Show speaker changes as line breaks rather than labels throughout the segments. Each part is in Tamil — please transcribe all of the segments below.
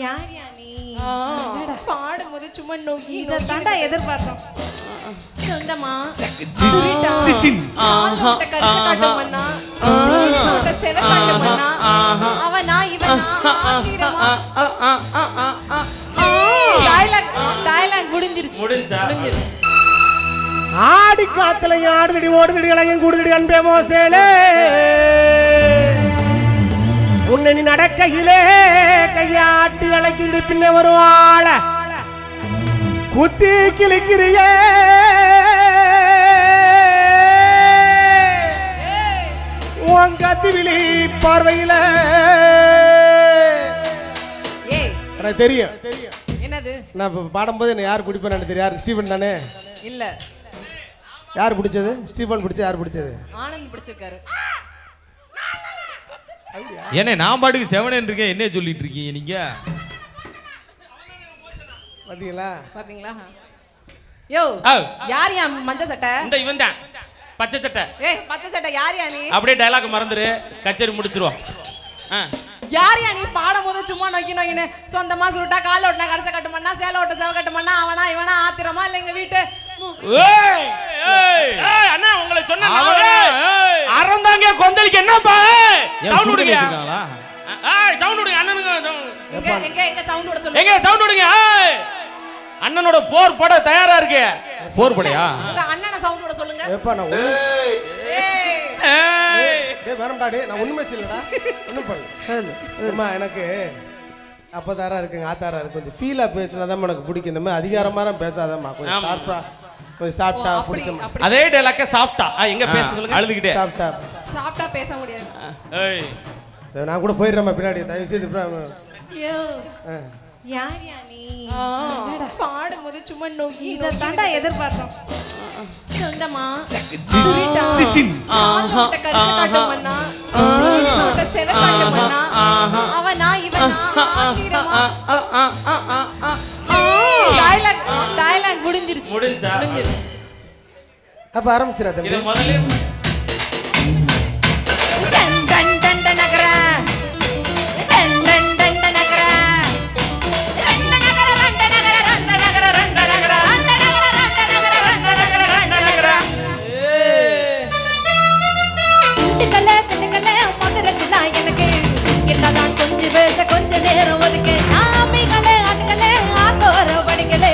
யார் யா நீ? பாடும்போது சும்மா நோக்கி
இதை தாண்டா எதிர்பார்த்தோம்.
சொந்தமா? சுவிட்டா ஆஹா அவனா
ஆடி காத்தலையும் ஆடுதடி ஓடுதடி இளைஞன் கூடுதடி அன்பே மோசேலே. உன்னை நீ நடக்கையிலே கையாட்டி அழைக்கிட்டு பின்ன வருவாள குத்தி கிழிக்கிறியே. உன் கத்திவிழி பார்வையில. எனக்கு தெரியும்.
என்னது?
நான் பாடும்போது என்ன யார் குடிப்பேன்னு எனக்கு தெரியும் யார் ஸ்டீவன் தானே?
இல்ல.
யார் பிடிச்சது? ஸ்டீஃபன் பிடிச்சது யார் பிடிச்சது?
ஆனந்த் பிடிச்சிருக்காரு.
என்ன நான் பாட்டுக்கு செவனேன் இருக்கேன் என்ன சொல்லிட்டு இருக்கீங்க நீங்க?
பார்த்தீங்களா
பாத்தீங்களா? யோ. யார் யா மஞ்ச சட்டை?
இந்த இவன் தான் பச்சை சட்டை.
ஏய் பச்சை சட்டை யார் யா நீ?
அப்படியே டயலாக் மறந்துரு. கச்சேரி முடிச்சிருவோம்.
யார் யா நீ? பாடும் போது சும்மா நோக்கி நோக்கின்னு சொந்தமா சுருட்டா கால ஓட்டினா கடைசை கட்டு பண்ணா சேலை ஓட்ட செவ கட்டு பண்ணா அவனா இவனா ஆத்திரமா இல்ல எங்க வீட்டு? மு-
ஏய், ஏய், அண்ணா உங்களை சொன்ன அறந்தாங்க கொந்தளிக்கு என்னப்பா? சவுண்ட் விடுங்க. ஏய் சவுண்ட் விடுங்க அண்ணனுங்க.
எங்க எங்க எங்க சவுண்ட் விட சொல்லு
எங்க சவுண்ட் விடுங்க ஏய். அண்ணனோட போர் பட தயாரா இருக்கு. போர் படையா?
உங்க அண்ணனை சவுண்ட் விட சொல்லுங்க.
ஏப்பா நான்
ஏய்.
டேய் வேணாம்டா டேய் நான் ஒண்ணுமே செய்யலடா ஒண்ணும் பண்ணல. அம்மா எனக்கு அப்பதாரா இருக்குங்க ஆத்தாரா இருக்கு. கொஞ்சம் ஃபீலா பேசினாதான் எனக்கு பிடிக்கும். இந்த மாதிரி அதிகாரமா பேசாதம்மா. கொஞ்சம். சாப்பிட்டா கொஞ்சம் சாப்பிட்டா பிடிச்ச
அதே டயலாக்க சாஃப்டா எங்க பேச சொல்லுங்க? அழுதுகிட்டே.
சாப்பிட்டா
சாப்பிட்டா பேச முடியாது.
நான் கூட போயிடுறேன் பின்னாடி தயவு செய்து
யார் யா பாடும் போது சும்மா நோக்கி
இதை தாண்டா எதிர்பார்த்தோம்.
சொந்தமா? சுரிட்டா? ஆஹா. அவனா டயலாக் டயலாக் முடிஞ்சிருச்சு. முடிஞ்சிருச்சு.
அப்ப
ஆரம்பிச்சிடாத எனக்கு என்னதான் கொஞ்சம் பேச கொஞ்ச நேரம் ஒதுக்கு. நாமிகளே அதுகளே ஆத்தோர படிக்கல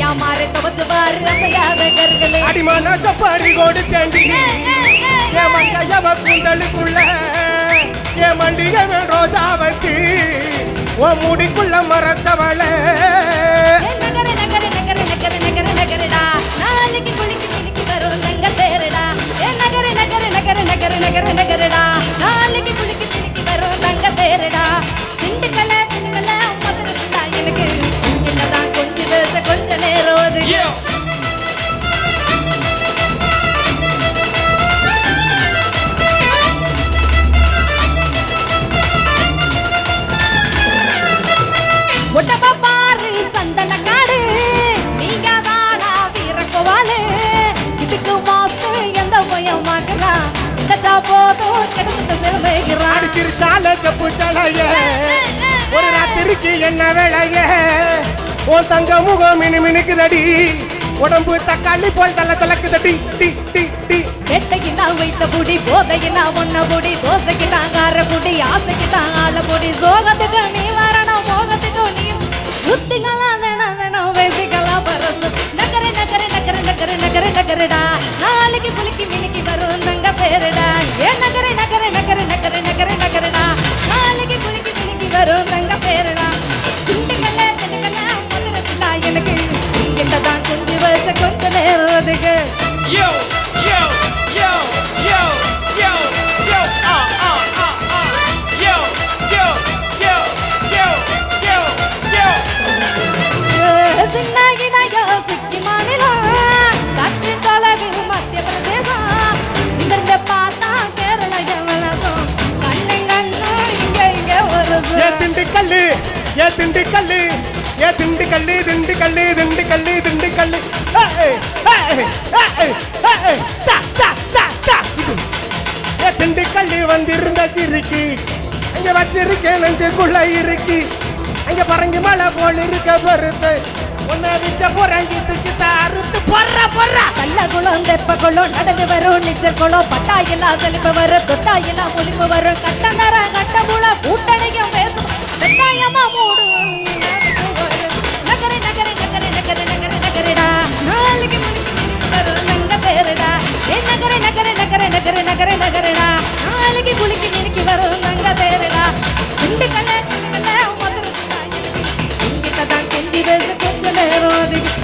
யாமாறு துவச்சு பாரு அசையாத கருகளே
அடிமான சப்பாரி கொடுத்தேண்டி. என் மங்கையவ குண்டலுக்குள்ள என் மண்டிகவ ரோஜாவுக்கு உன் முடிக்குள்ள மறைச்சவளே அடிச்சிருச்சால செப்பு சலைய ஒரு ராத்திரிக்கு என்ன வேலைய உன் தங்க முகம் மினு மினுக்குதடி உடம்பு தக்காளி போல் தள்ள தலக்குதடி டி டி டி
வெட்டைக்கு நான் வைத்த புடி போதைக்கு நான் ஒன்ன புடி தோசைக்கு நான் கார புடி ஆசைக்கு நான் ஆள புடி. சோகத்துக்கு நீ வரணும் மோகத்துக்கு நீ. தினம் பேசிக்கலாம் பரந்து நகர நகர நகர நகர நகர அதுக்கு
யோ யோ யோ யோ யோ யோ ஆ ஆ ஆ ஆ யோ யோ யோ யோ யோ யோ
சின்னாகினாயோ சிக்கி மாநிலம் சற்று தொலைவில் மத்திய பிரதேசம் இங்கிருந்து பார்த்தா கேரள எவ்வளவும் கண்ணு கண்ணு இங்க இங்க ஒரு
ஏ திண்டுக்கல்லு ஏ திண்டுக்கல்லு ஏ திண்டுக்கல்லு திண்டுக்கல்லு திண்டுக்கல்லு திண்டுக்கல்லு ஏய், ஏய், வந்திருந்த சிரிக்கி அங்க வச்சிருக்கேன் நெஞ்சுக்குள்ள இருக்கு அங்க பறங்கி மலை போல் இருக்க பொறுத்து. உன்னை விட்ட புறங்கி தூக்கிட்ட அறுத்து பொற பொற.
கல்ல குளம் தெப்ப குளம் நடந்து வரும் நிச்சல் குளம். பட்டாயெல்லாம் செழிப்பு வரும் தொட்டாயெல்லாம் ஒளிப்பு வரும். கட்ட நேரம் கட்ட முள கூட்டணிக்கும் பேசும். கட்டாயமா மூடு. இன்னைக்கு வரும் நங்க தேரடா இந்த கல்ல இந்த கல்ல தான் கெஞ்சி பேசு கொஞ்ச நேரம் அதுக்கு